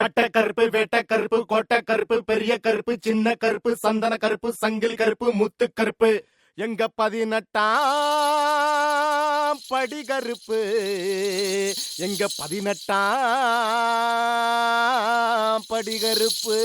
பட்ட கருப்பு வேட்ட கருப்பு கோட்டை கருப்பு பெரிய கருப்பு சின்ன கருப்பு சந்தன கருப்பு சங்கில் கருப்பு முத்து கருப்பு. எங்க பதினெட்டாம் படி கருப்பு? எங்க பதினெட்டாம் படி கருப்பு?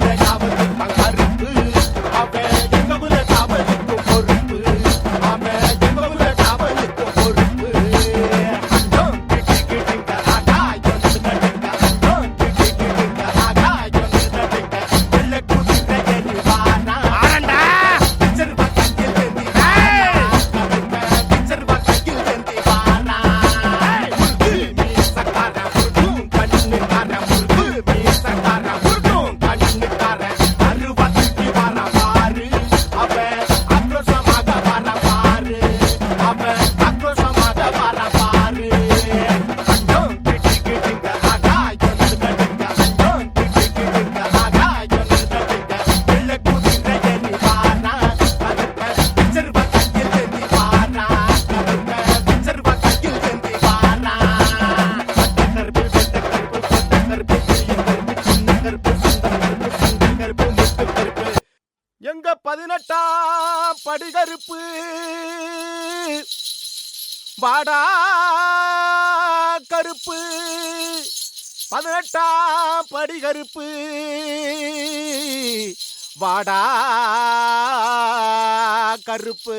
regular. கடுகருப்பு வாடா கருப்பு. பதினெட்டாம் படி கருப்பு வாடா கருப்பு.